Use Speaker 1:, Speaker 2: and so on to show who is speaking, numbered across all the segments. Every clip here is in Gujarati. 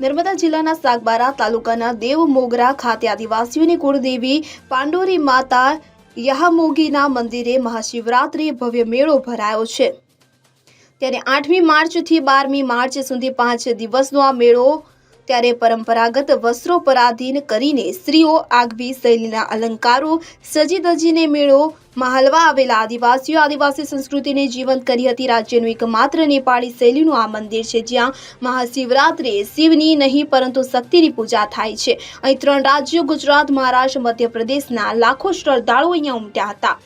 Speaker 1: નર્મદા જિલ્લાના સાગબારા તાલુકાના દેવ મોગરા ખાતે આદિવાસીઓની કુળદેવી પાંડોરી માતા યહામોગીના મંદિરે મહાશિવરાત્રિ ભવ્ય મેળો ભરાયો છે. ત્યારે આઠમી માર્ચથી બારમી માર્ચ સુધી પાંચ દિવસનો આ મેળો ત્યારે પરંપરાગત વસ્ત્રો પરાધીન કરીને સ્ત્રીઓ આગવી શૈલીના અલંકારો, સજી ધજીને મેળો, મહાલવા આવેલા આદિવાસીઓ, આદિવાસી સંસ્કૃતિને જીવંત કરી હતી. રાજ્યનું એકમાત્ર નેપાળી શૈલીનું આ મંદિર છે, જ્યાં મહાશિવરાત્રિએ શિવની નહીં, પરંતુ શક્તિની પૂજા થાય છે. અહીં ત્રણ રાજ્યો, ગુજરાત, મહારાષ્ટ્ર, મધ્યપ્રદેશના લાખો શ્રદ્ધાળુઓ અહીંયા ઉમટ્યા હતા.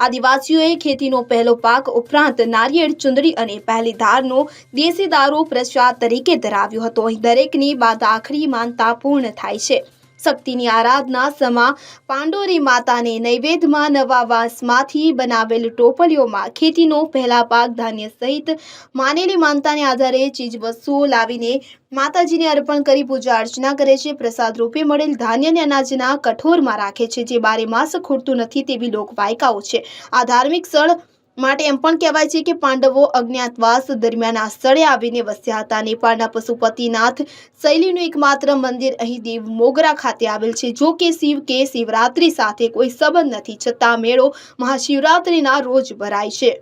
Speaker 1: આદિવાસીઓએ ખેતીનો પહેલો પાક ઉપરાંત નારિયેળ, ચુંદડી અને પહેલી ધારનો દેશી દારૂ પ્રસાદ તરીકે ધરાવ્યો હતો. અહીં દરેકની બાદ આખરી માનતા પૂર્ણ થાય છે. શક્તિની આરાધના સમા પાંડોરી માતાને નૈવેદ્યમાં નવા વાંસમાંથી બનાવેલ ટોપલીઓમાં ખેતીનો પહેલા પાક ધાન્ય સહિત માનેલી માનતાને આધારે ચીજવસ્તુઓ લાવીને માતાજીને અર્પણ કરી પૂજા અર્ચના કરે છે. પ્રસાદ રૂપે મળેલ ધાન્યને અનાજના કઠોરમાં રાખે છે, જે બારે માસ ખૂટતું નથી તેવી લોકવાયકાઓ છે. આ ધાર્મિક સ્થળ માટે એમ પણ કહેવાય છે કે પાંડવો અજ્ઞાતવાસ દરમિયાન આ સ્થળે આવીને વસ્યા હતા નેપાળના પશુપતિનાથ શૈલીનું એકમાત્ર મંદિર અહીં દેવ મોગરા ખાતે આવેલ છે. જો કે શિવ કે શિવરાત્રી સાથે કોઈ સંબંધ નથી, છતાં મેળો મહાશિવરાત્રિના રોજ ભરાય છે.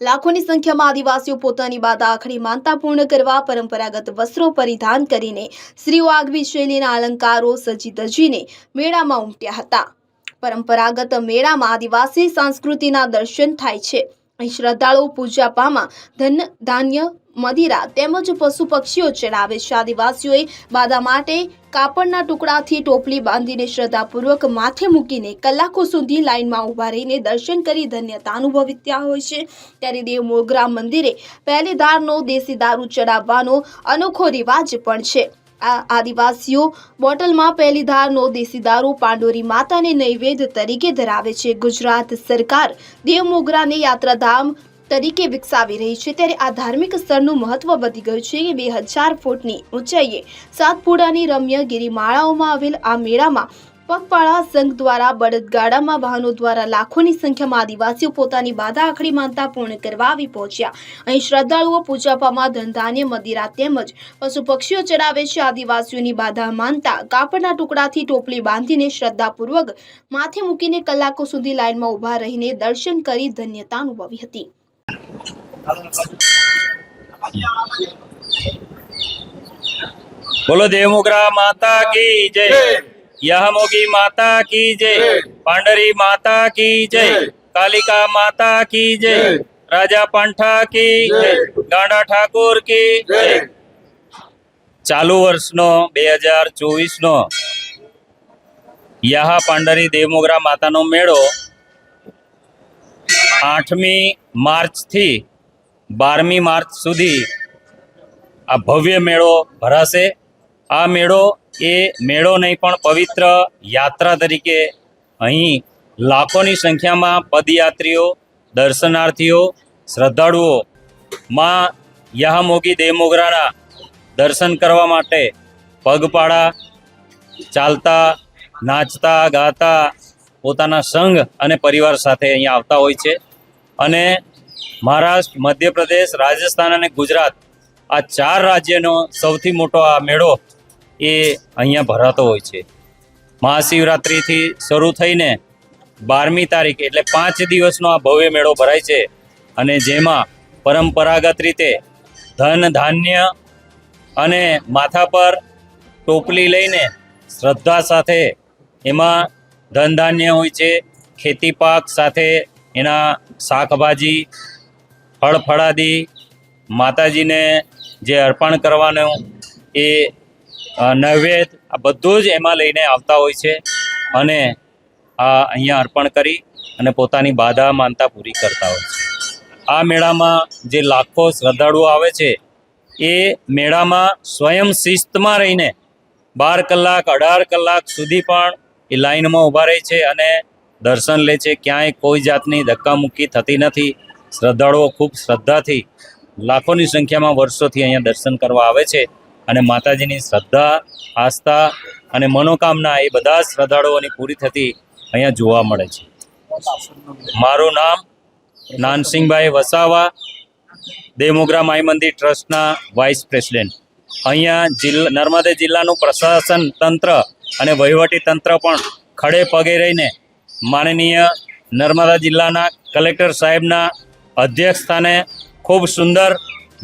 Speaker 1: લાખોની સંખ્યામાં આદિવાસીઓ પોતાની બાધા આખરી માનતા પૂર્ણ કરવા પરંપરાગત વસ્ત્રો પરિધાન કરીને સ્ત્રીઓ આગવી શૈલીના અલંકારો સજી ધજીને મેળામાં ઉમટ્યા હતા. પરંપરાગત મેળામાં આદિવાસી સંસ્કૃતિના દર્શન થાય છે. અહીં શ્રદ્ધાળુઓ પૂજા પામા ધન, ધાન્ય, મદિરા તેમજ પશુ પક્ષીઓ ચડાવે છે. આદિવાસીઓએ બાદા માટે કાપડના ટુકડાથી ટોપલી બાંધીને શ્રદ્ધાપૂર્વક માથે મૂકીને કલાકો સુધી લાઇનમાં ઊભા રહીને દર્શન કરી ધન્યતા અનુભવિત્યા હોય છે. ત્યારે દેવ મોગરા મંદિરે પહેલી દારનો દેશી દારૂ ચડાવવાનો અનોખો રિવાજ પણ છે. આદિવાસીઓ બોટલમાં પહેલી ધારનો દેશી દારૂ, પાંડોરી માતાને નૈવેદ્ય તરીકે ધરાવે છે. ગુજરાત સરકાર દેવ મોગરાને યાત્રાધામ તરીકે વિકસાવી રહી છે. ત્યારે આ ધાર્મિક સ્થળનું મહત્વ વધી ગયું છે કે બે હજાર ફૂટની ઊંચાઈએ સાતપુડાની રમ્ય ગિરિમાળાઓમાં આવેલ આ મેળામાં પગપાળા સંઘ દ્વારા બળદગાડામાં વાહનો દ્વારા લાખોની સંખ્યામાં આદિવાસીઓ પોતાની બાધા આખરી માનતા પૂર્ણ કરવા આવી પહોંચ્યા. અહીં શ્રદ્ધાળુઓ પૂજાપામાં ધંધાને મદિરા તેમજ પશુ પક્ષીઓ ચડાવે છે. આદિવાસીઓની બાધા માનતા કાપડના ટુકડાથી ટોપલી બાંધીને શ્રદ્ધાપૂર્વક માથે મૂકીને કલાકો સુધી લાઇનમાં ઊભા રહીને દર્શન કરી ધન્યતા અનુભવી હતી.
Speaker 2: બોલો દેવમુગ્રા માતા કી જય. યહમોગી માતા કી જય પાંડરી માતા કી જય કાલિકા માતા કી જય રાજા પાંઠા કી જય ગાંડા ઠાકોર કી જય ચાલુ વર્ષનો બે હજાર ચોવીસનો યાહા પાંડરી દેવમોગરા માતાનો મેળો આઠમી માર્ચથી બારમી માર્ચ સુધી આ ભવ્ય મેળો ભરાશે આ મેળો એ મેળો નહીં, પણ પવિત્ર યાત્રા તરીકે અહીં લાખોની સંખ્યામાં પદયાત્રીઓ, દર્શનાર્થીઓ, શ્રદ્ધાળુઓ માં યહામોગી દેવમોગરાના દર્શન કરવા માટે પગપાળા ચાલતા, નાચતા, ગાતા પોતાના સંઘ અને પરિવાર સાથે અહીંયા આવતા હોય છે. અને મહારાષ્ટ્ર, મધ્યપ્રદેશ, રાજસ્થાન અને ગુજરાત આ ચાર રાજ્યનો સૌથી મોટો આ મેળો એ અહીંયા ભરાતો હોય છે. મહાશિવરાત્રિથી શરૂ થઈને બારમી તારીખ એટલે પાંચ દિવસનો આ ભવ્ય મેળો ભરાય છે અને જેમાં પરંપરાગત રીતે ધન, ધાન્ય અને માથા પર ટોપલી લઈને શ્રદ્ધા સાથે એમાં ધન, ધાન્ય હોય છે, ખેતી પાક સાથે એના શાકભાજી, ફળ ફળાદી, માતાજીને જે અર્પણ કરવાનું એ અ, નૈવેદ્ય આ બધું જ એમાં લઈને આવતા હોય છે અને આ અહીંયા અર્પણ કરી અને પોતાની બાધા માનતા પૂરી કરતા હોય છે. આ મેળામાં જે લાખો શ્રદ્ધાળુઓ આવે છે એ મેળામાં સ્વયં શિસ્તમાં રહીને બાર કલાક અઢાર કલાક સુધી પણ એ લાઈનમાં ઊભા રહે છે અને દર્શન લે છે. ક્યાંય કોઈ જાતની ધક્કામુક્કી થતી નથી. શ્રદ્ધાળુઓ ખૂબ શ્રદ્ધાથી લાખોની સંખ્યામાં વર્ષોથી અહીંયા દર્શન કરવા આવે છે. અને માતાજીની શ્રદ્ધા, આસ્થા અને મનોકામના એ બધા શ્રદ્ધાળુઓની પૂરી થતી અહીંયા જોવા મળે છે. મારું નામ નાનસિંહભાઈ વસાવા દેવમોગરા માઈ મંદિર ટ્રસ્ટના વાઇસ પ્રેસિડેન્ટ. અહીંયા જિલ્લા, નર્મદા જિલ્લાનું પ્રશાસન તંત્ર અને વહીવટી તંત્ર પણ ખડે પગે રહીને માનનીય નર્મદા જિલ્લાના કલેક્ટર સાહેબના અધ્યક્ષ સ્થાને ખૂબ સુંદર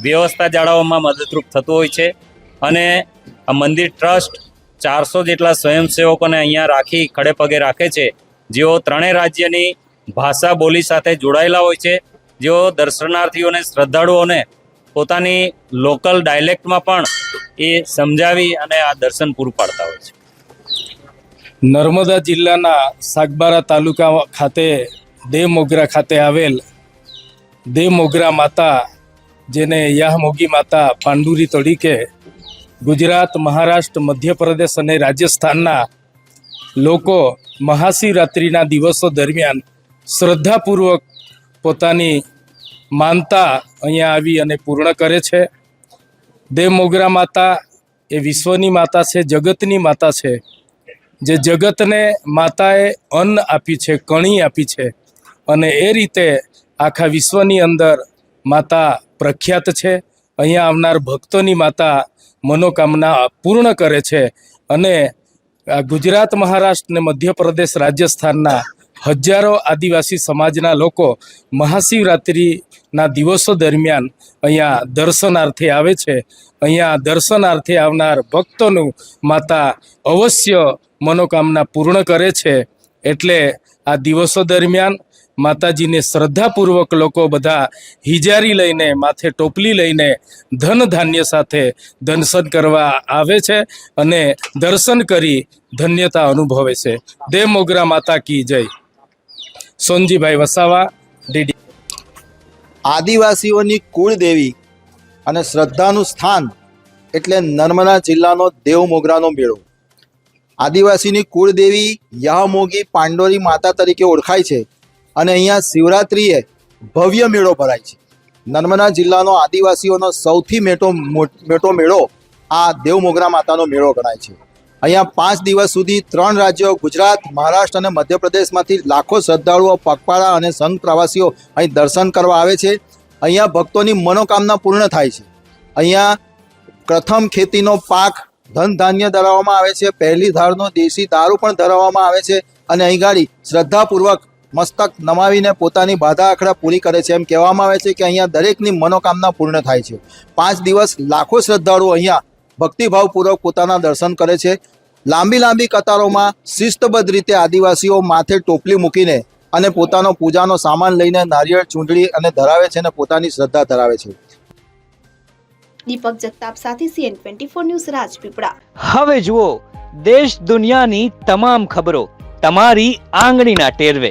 Speaker 2: વ્યવસ્થા જાળવવામાં મદદરૂપ થતું હોય છે. અને આ મંદિર ટ્રસ્ટ ચારસો જેટલા સ્વયંસેવકોને અહીંયા રાખી ખડે પગે રાખે છે. જેઓ ત્રણેય રાજ્યની ભાષા બોલી સાથે જોડાયેલા હોય છે. જેઓ દર્શનાર્થીઓને, શ્રદ્ધાળુઓને પોતાની લોકલ ડાયલેક્ટમાં પણ એ સમજાવી અને આ દર્શન પૂરું પાડતા હોય છે.
Speaker 3: નર્મદા જિલ્લાના સાગબારા તાલુકા ખાતે દેવમોગરા ખાતે આવેલ દેવમોગરા માતા, જેને યાહમોગી માતા પાંડુરી તરીકે ગુજરાત, મહારાષ્ટ્ર, મધ્યપ્રદેશ અને રાજસ્થાનના લોકો મહાશિવરાત્રિના દિવસો દરમિયાન શ્રદ્ધાપૂર્વક પોતાની માનતા અહીંયા આવી અને પૂર્ણ કરે છે. દેવ મોગરા માતા એ વિશ્વની માતા છે, જગતની માતા છે. જે જગતને માતાએ અન્ન આપી છે, કણી આપી છે અને એ રીતે આખા વિશ્વની અંદર માતા પ્રખ્યાત છે. અહીંયા આવનાર ભક્તોની માતા મનોકામના પૂર્ણ કરે છે અને ગુજરાત મહારાષ્ટ્ર ને મધ્યપ્રદેશ રાજસ્થાનના હજારો આદિવાસી સમાજના લોકો મહાશિવરાત્રિના દિવસો દરમિયાન અહીંયા દર્શનાર્થે આવે છે. અહીંયા દર્શનાર્થે આવનાર ભક્તોનું માતા અવશ્ય મનોકામના પૂર્ણ કરે છે. એટલે આ દિવસો દરમિયાન માતાજીને શ્રદ્ધાપૂર્વક લોકો બધા હિજારી લઈને, માથે ટોપલી લઈને ધન ધાન્ય સાથે દર્શન કરવા આવે છે અને દર્શન કરી ધન્યતા અનુભવે છે. દેવ મોગરા માતા કી જય. સોનજીભાઈ વસાવા, ડીડી.
Speaker 4: આદિવાસીઓની કુળદેવી અને શ્રદ્ધાનું સ્થાન એટલે નર્મદા જિલ્લાનો દેવ મોગરાનો મેળો. આદિવાસીની કુળદેવી યામોગી પાંડોરી માતા તરીકે ઓળખાય છે. અને અહીંયા શિવરાત્રિએ ભવ્ય મેળો ભરાય છે. નર્મદા જિલ્લાનો આદિવાસીઓનો સૌથી મેટો મોટો મેળો આ દેવ મોગરા માતાનો મેળો ગણાય છે. અહીંયા પાંચ દિવસ સુધી ત્રણ રાજ્યો, ગુજરાત, મહારાષ્ટ્ર અને મધ્યપ્રદેશમાંથી લાખો શ્રદ્ધાળુઓ, પગપાળા અને સંઘ પ્રવાસીઓ અહીં દર્શન કરવા આવે છે. અહીંયા ભક્તોની મનોકામના પૂર્ણ થાય છે. અહીંયા પ્રથમ ખેતીનો પાક ધન ધાન્ય ધરાવવામાં આવે છે. પહેલી ધારનો દેશી દારૂ પણ ધરાવવામાં આવે છે. અને અહીં ગાડી શ્રદ્ધાપૂર્વક મસ્તક નમાવીને પોતાની બાધા આખડા પૂરી કરે છે. એમ કહેવામાં આવે છે કે અહીંયા દરેકની મનોકામના પૂર્ણ થાય છે. પાંચ દિવસ લાખો શ્રદ્ધાળુઓ અહીંયા ભક્તિભાવપૂર્વક પોતાના દર્શન કરે છે. લાંબી લાંબી કતારોમાં શિસ્તબદ્ધ રીતે આદિવાસીઓ માથે ટોપલી મૂકીને અને પોતાનો પૂજાનો સામાન લઈને નારિયેળ ચૂંટણી અને ધરાવે છે અને પોતાની શ્રદ્ધા ધરાવે છે.
Speaker 1: દીપક જગતાપ સાથે CN twenty four news Rajpipla.
Speaker 5: હવે જુઓ દેશ દુનિયાની તમામ ખબરો તમારી આંગળીના ટેરવે.